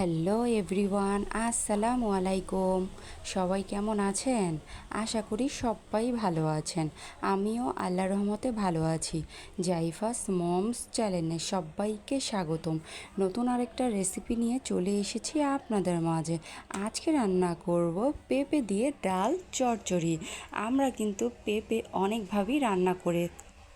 Hello everyone, আসসালামু আলাইকুম। সবাই কেমন আছেন? আশা করি সবাই ভালো আছেন। আমিও আল্লাহ রহমতে ভালো আছি। জাইফাস মমস চ্যানেলে সবাইকে স্বাগতম। নতুন আরেকটা রেসিপি নিয়ে চলে এসেছি আপনাদের মাঝে। আজকে রান্না করব পেঁপে দিয়ে ডাল চচ্চড়ি। আমরা কিন্তু পেঁপে অনেকভাবেই রান্না করে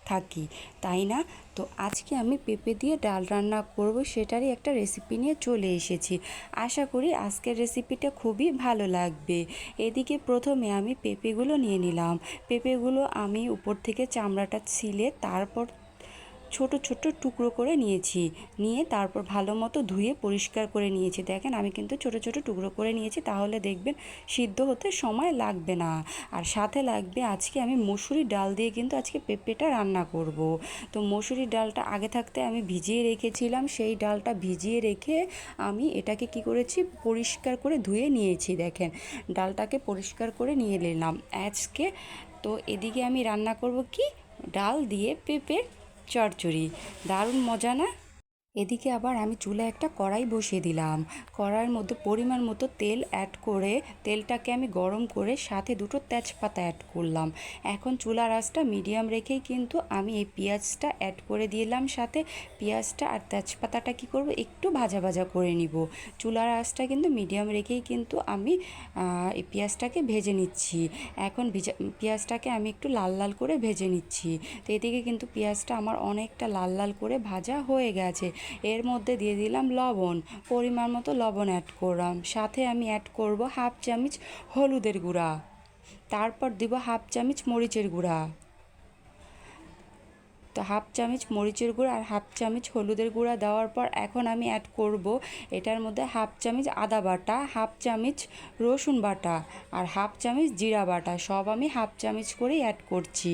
থাকি, তাই না? তো আজকে আমি পেঁপে দিয়ে ডাল রান্না করব সেটারই একটা রেসিপি নিয়ে চলে এসেছি। আশা করি আজকের রেসিপিটা খুবই ভালো লাগবে। এদিকে প্রথমে আমি পেঁপেগুলো নিয়ে নিলাম। পেঁপেগুলো আমি উপর থেকে চামড়াটা ছিলে, তারপর ছোট ছোট টুকরো করে নিয়েছি। নিয়ে তারপর ভালো মতো ধুয়ে পরিষ্কার করে নিয়েছি। দেখেন, আমি কিন্তু ছোট ছোট টুকরো করে নিয়েছি। তাহলে দেখবেন সিদ্ধ হতে সময় লাগবে না। আর সাথে লাগবে আজকে আমি মসুরি ডাল দিয়ে কিন্তু আজকে পেঁপেটা রান্না করব। তো মসুরি ডালটা আগে থাকতে আমি ভিজিয়ে রেখেছিলাম। সেই ডালটা ভিজিয়ে রেখে আমি এটাকে কি করেছি? পরিষ্কার করে ধুয়ে নিয়েছি। দেখেন, ডালটাকে পরিষ্কার করে নিয়ে নিলাম। আজকে তো এদিকে আমি রান্না করব কি? ডাল দিয়ে পেঁপে চচ্চড়ি। দারুণ মজা না? এদিকে আবার আমি চুলায় একটা কড়াই বসিয়ে দিলাম। কড়াইয়ের মধ্যে পরিমাণ মতো তেল অ্যাড করে তেলটাকে আমি গরম করে সাথে দুটো তেজপাতা অ্যাড করলাম। এখন চুলার আঁচটা মিডিয়াম রেখেই কিন্তু আমি এই পেঁয়াজটা অ্যাড করে দিলাম সাথে। পেঁয়াজটা আর তেজপাতাটা কি করব? একটু ভাজা ভাজা করে নিব। চুলার আঁচটা কিন্তু মিডিয়াম রেখেই কিন্তু আমি এই পেঁয়াজটাকে ভেজে নিচ্ছি। এখন ভিজা, পেঁয়াজটাকে আমি একটু লাল লাল করে ভেজে নিচ্ছি। তো এদিকে কিন্তু পেঁয়াজটা আমার অনেকটা লাল লাল করে ভাজা হয়ে গেছে। এর মধ্যে দিয়ে দিলাম লবণ, পরিমাণ মতো লবণ অ্যাড করলাম। সাথে আমি অ্যাড করব হাফ চামচ হলুদের গুঁড়া। তারপর দিব হাফ চামচ মরিচের গুঁড়া। তো হাফ চামচ মরিচের গুঁড়ো আর হাফ চামচ হলুদের গুঁড়া দেওয়ার পর এখন আমি অ্যাড করব এটার মধ্যে হাফ চামচ আদা বাটা হাফ চামচ রসুন বাটা আর হাফ চামচ জিরা বাটা। সব আমি হাফ চামচ করেই অ্যাড করছি।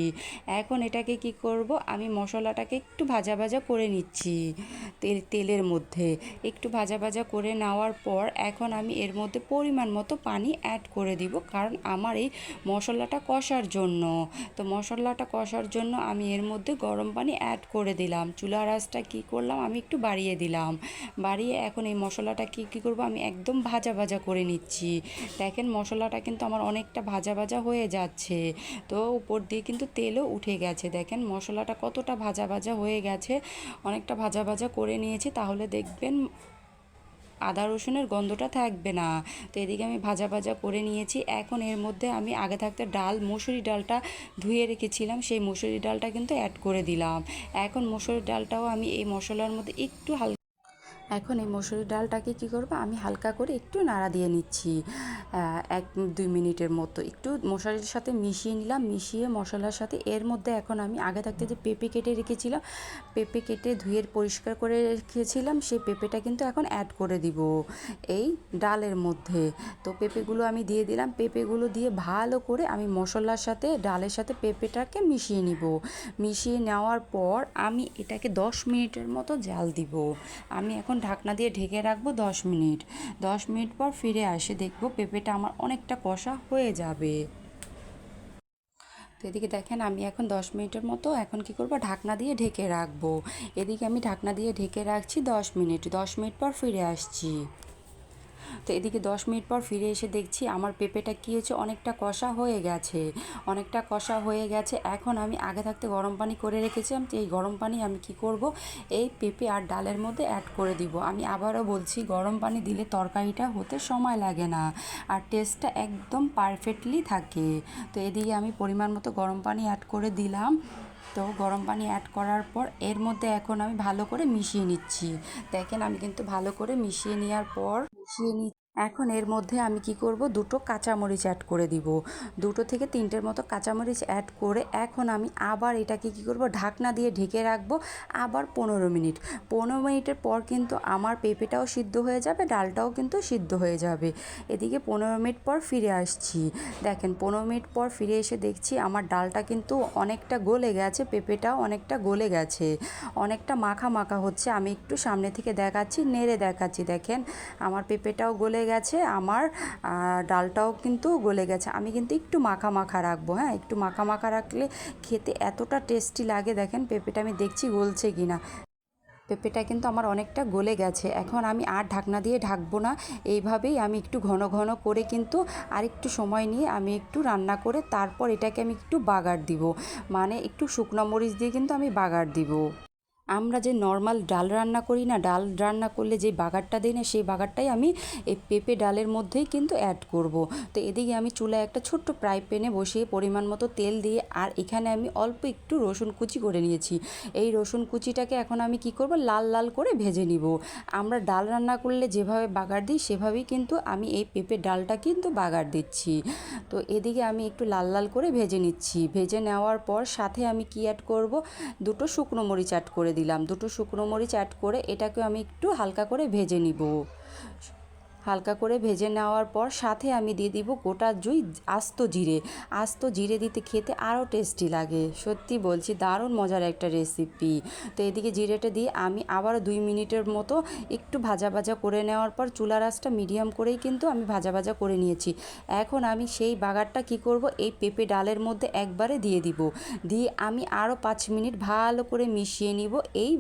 এখন এটাকে কি করব? আমি মশলাটাকে একটু ভাজা ভাজা করে নিচ্ছি তেল, তেলের মধ্যে। একটু ভাজা ভাজা করে নেওয়ার পর এখন আমি এর মধ্যে পরিমাণ মতো পানি অ্যাড করে দিব কারণ আমার এই মশলাটা কষার জন্য। তো মশলাটা কষার জন্য আমি এর মধ্যে গরম পানি অ্যাড করে দিলাম। চুলার আঁচটা কী করলাম? আমি একটু বাড়িয়ে দিলাম। বাড়িয়ে এখন এই মশলাটা কী কী করব? আমি একদম ভাজা ভাজা করে নিচ্ছি। দেখেন মশলাটা কিন্তু আমার অনেকটা ভাজা ভাজা হয়ে যাচ্ছে। তো উপর দিয়ে কিন্তু তেলও উঠে গেছে। দেখেন মশলাটা কতটা ভাজা ভাজা হয়ে গেছে। অনেকটা ভাজা ভাজা করে নিয়েছি। তাহলে দেখবেন আদা রসুনের গন্ধটা থাকবে না। তো এদিকে আমি ভাজা ভাজা করে নিয়েছি। এখন এর মধ্যে আমি আগে থাকতে ডাল, মুসুরি ডালটা ধুয়ে রেখেছিলাম। সেই মুসুরি ডালটা কিন্তু অ্যাড করে দিলাম। এখন মুসুরি ডালটাও আমি এই মশলার মধ্যে একটু হালকা এখন এই মসুরি ডালটাকে কী করব? আমি হালকা করে একটু নাড়া দিয়ে নিচ্ছি। এক, দুই মিনিটের মতো। একটু মশলার সাথে মিশিয়ে নিলাম। মিশিয়ে মশলার সাথে এর মধ্যে এখন আমি আগে থাকতে যে পেঁপে কেটে রেখেছিলাম, পেঁপে কেটে ধুয়ে পরিষ্কার করে রেখেছিলাম, সেই পেঁপেটা কিন্তু এখন অ্যাড করে দিব এই ডালের মধ্যে। তো পেঁপেগুলো আমি দিয়ে দিলাম। পেঁপেগুলো দিয়ে ভালো করে আমি মশলার সাথে, ডালের সাথে পেঁপেটাকে মিশিয়ে নিব। মিশিয়ে নেওয়ার পর আমি এটাকে দশ মিনিটের মতো জাল দিব। আমি এখন ঢাকনা দিয়ে ঢেকে রাখব দশ মিনিট। দশ মিনিট পর ফিরে আসে, দেখব পেঁপেটা আমার অনেকটা কষা হয়ে যাবে। তো এদিকে দেখেন, আমি এখন দশ মিনিটের মতো এখন কি করব? ঢাকনা দিয়ে ঢেকে রাখব। এদিকে আমি ঢাকনা দিয়ে ঢেকে রাখছি দশ মিনিট। দশ মিনিট পর ফিরে আসছি। তো এদিকে দশ মিনিট পর ফিরে এসে দেখছি আমার পেঁপেটা কী হয়েছে? অনেকটা কষা হয়ে গেছে। অনেকটা কষা হয়ে গেছে। এখন আমি আগে থাকতে গরম পানি করে রেখেছিলাম। তো এই গরম পানি আমি কি করব? এই পেঁপে আর ডালের মধ্যে অ্যাড করে দিব। আমি আবারও বলছি, গরম পানি দিলে তরকারিটা হতে সময় লাগে না। আর টেস্টটা একদম পারফেক্টলি থাকে। তো এদিকে আমি পরিমাণ মতো গরম পানি অ্যাড করে দিলাম। তো গরম পানি অ্যাড করার পর এর মধ্যে এখন আমি ভালো করে মিশিয়ে নিচ্ছি। দেখেন আমি কিন্তু ভালো করে মিশিয়ে নেওয়ার পর মিশিয়ে নি এখন এর মধ্যে আমি কি করব? দুটো কাঁচামরিচ অ্যাড করে দিব। দুটো থেকে তিনটের মতো কাঁচামরিচ অ্যাড করে এখন আমি আবার এটাকে কি করব? ঢাকনা দিয়ে ঢেকে রাখব আবার পনেরো মিনিট। পনেরো মিনিটের পর কিন্তু আমার পেঁপেটাও সিদ্ধ হয়ে যাবে, ডালটাও কিন্তু সিদ্ধ হয়ে যাবে। এদিকে পনেরো মিনিট পর ফিরে আসছি। দেখেন, পনেরো মিনিট পর ফিরে এসে দেখছি আমার ডালটা কিন্তু অনেকটা গলে গেছে, পেঁপেটাও অনেকটা গলে গেছে। অনেকটা মাখা মাখা হচ্ছে। আমি একটু সামনে থেকে দেখাচ্ছি, নেড়ে দেখাচ্ছি। দেখেন, আমার পেঁপেটাও গলে গেছে, আমার ডালটাও কিন্তু গলে গেছে। আমি কিন্তু একটু মাখা মাখা রাখব হ্যাঁ? একটু মাখা মাখা রাখলে খেতে এতটা টেস্টি লাগে, দেখেন পেঁপেটা আমি দেখছি গলছে কি না পেঁপেটা কিন্তু আমার অনেকটা গলে গেছে। এখন আমি আর ঢাকনা দিয়ে ঢাকবো না, এইভাবেই আমি একটু ঘন ঘন করে কিন্তু আর একটু সময় নিয়ে আমি একটু রান্না করে তারপর এটাকে আমি একটু বাগার দিব। মানে একটু শুকনো মরিচ দিয়ে কিন্তু আমি বাগার দিব। আমরা যে নর্মাল ডাল রান্না করি না, ডাল রান্না করলে যে বাগারটা দিই না, সেই বাগারটাই আমি এই পেঁপে ডালের মধ্যেই কিন্তু অ্যাড করব। তো এদিকে আমি চুলায় একটা ছোট্ট ফ্রাই প্যানে বসিয়ে পরিমাণ মতো তেল দিয়ে আর এখানে আমি অল্প একটু রসুন কুচি করে নিয়েছি। এই রসুন কুচিটাকে এখন আমি কি করব? লাল লাল করে ভেজে নিব। আমরা ডাল রান্না করলে যেভাবে বাগার দিই, সেভাবেই কিন্তু আমি এই পেঁপে ডালটা কিন্তু বাগার দিচ্ছি। তো এদিকে আমি একটু লাল লাল করে ভেজে নিচ্ছি। ভেজে নেওয়ার পর সাথে আমি কি অ্যাড করব? দুটো শুকনো মরিচ অ্যাড করে দিলাম। দুটো শুকনো মরিচ অ্যাড করে এটাকে আমি একটু হালকা করে ভেজে নিব। হালকা করে ভেজে নেওয়ার পর সাথে আমি দিয়ে দিব গোটা জুই আস্ত জিরে। আস্ত জিরে দিতে খেতে আরও টেস্টি লাগে। সত্যি বলছি, দারুণ মজার একটা রেসিপি তো এদিকে জিরেটা দিয়ে আমি আবারও দুই মিনিটের মতো একটু ভাজা ভাজা করে নেওয়ার পর চুলা রাসটা মিডিয়াম করেই কিন্তু আমি ভাজা ভাজা করে নিয়েছি। এখন আমি সেই বাগারটা কি করব, এই পেঁপে ডালের মধ্যে একবারে দিয়ে দিব। দিয়ে আমি আরও পাঁচ মিনিট ভালো করে মিশিয়ে নিব এই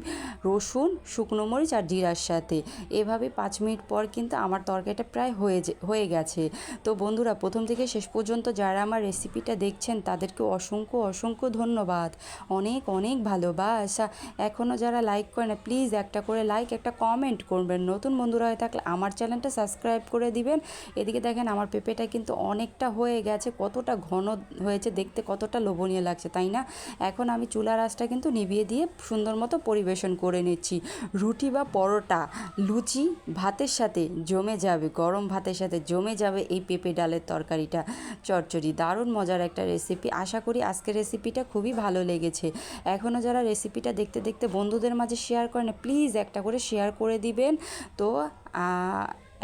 রসুন, শুকনো মরিচ আর জিরার সাথে। এভাবে পাঁচ মিনিট পর কিন্তু আমার তরকারিটা প্রায় হয়ে হয়ে গেছে। তো বন্ধুরা, প্রথম থেকে শেষ পর্যন্ত যারা আমার রেসিপিটা দেখছেন, তাদেরকে অসংখ্য অসংখ্য ধন্যবাদ। অনেক অনেক ভালোবাসা। এখনও যারা লাইক করে না প্লিজ একটা করে লাইক একটা কমেন্ট করবেন। নতুন বন্ধুরা হয়ে থাকলে আমার চ্যানেলটা সাবস্ক্রাইব করে দিবেন। এদিকে দেখেন আমার পেঁপেটা কিন্তু অনেকটা হয়ে গেছে। কতটা ঘন হয়েছে দেখতে, কতটা লোভনীয় লাগছে, তাই না? এখন আমি চুলা রাসটা কিন্তু নিভিয়ে দিয়ে সুন্দর মতো পরিবেশন করে নিচ্ছি। রুটি বা পরোটা, লুচি, ভাতের সাথে জমে যাবে, গরম ভাতের সাথে জমে যাবে এই পেঁপে ডালের তরকারিটা। চচ্চড়ি, দারুণ মজার একটা রেসিপি আশা করি আজকের রেসিপিটা খুবই ভালো লেগেছে। এখনও যারা রেসিপিটা দেখতে দেখতে বন্ধুদের মাঝে শেয়ার করেন প্লিজ একটা করে শেয়ার করে দিবেন। তো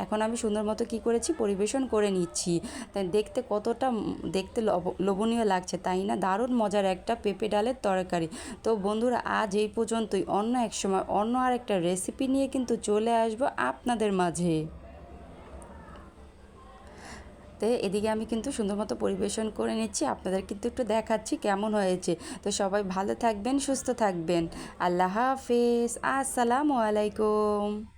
এখন আমি সুন্দর মতো কী করেছি? পরিবেশন করে নিচ্ছি। তাই দেখতে কতটা, দেখতে লোভনীয় লাগছে, তাই না? দারুণ মজার একটা পেঁপে ডালের তরকারি। তো বন্ধুরা, আজ এই পর্যন্তই। অন্য এক সময় অন্য আর একটা রেসিপি নিয়ে কিন্তু চলে আসব আপনাদের মাঝে। তো এদিকে আমি কিন্তু সুন্দর মতো পরিবেশন করে নিচ্ছি। আপনাদের কিন্তু একটু দেখাচ্ছি কেমন হয়েছে। তো সবাই ভালো থাকবেন, সুস্থ থাকবেন। আল্লাহ হাফেজ। আসসালামু আলাইকুম।